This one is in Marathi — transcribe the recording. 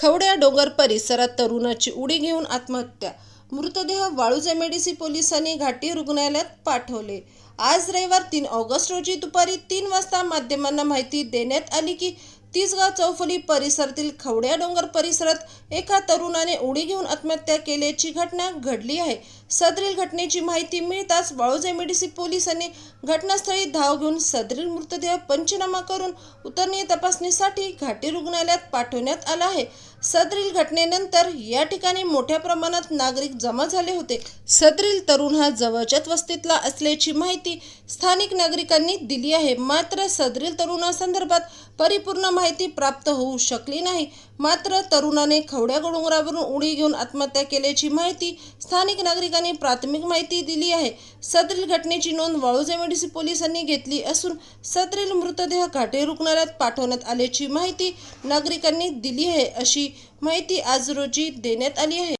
खवड्या डोंगर परिसरात तरुणाची उडी घेऊन आत्महत्या. मृतदेह वाळूज एमएडीसी पोलिसांनी घाटी रुग्णालयात पाठवले. आज रविवार तीन ऑगस्ट रोजी दुपारी तीन वाजता माध्यमांना माहिती देण्यात आली की तिसगाव चौफुली परिसरातील खवड्या डोंगर परिसरात एका तरुणाने उडी घेऊन आत्महत्या केल्याची घटना घडली आहे. सदरील घटनेची माहिती मिळताच वाळूज एमएडीसी पोलिसांनी घटनास्थळी धाव घेऊन सदरील मृतदेह पंचनामा करून उतरणी तपासणीसाठी घाटी रुग्णालयात पाठवण्यात आला आहे. सदरील घटनेनंतर या ठिकाणी मोठ्या प्रमाणात नागरिक जमा झाले होते. सदरील तरुण हा जवळच्याच वस्तीतला असल्याची माहिती स्थानिक नागरिकांनी दिली आहे. मात्र सदरील तरुणासंदर्भात परिपूर्ण माहिती प्राप्त होऊ शकली नाही. मात्र तरुणाने खवड्या गडोंगरावरून उडी घेऊन आत्महत्या केल्याची माहिती स्थानिक नागरिकांनी प्राथमिक माहिती दिली आहे. सदरील घटनेची नोंद वाळूज एमएडीसी पोलिसांनी घेतली असून सदरील मृतदेह घाटे रुग्णालयात पाठवण्यात आल्याची माहिती नागरिकांनी दिली आहे अशी माहिती आज रोजी देण्यात आली आहे.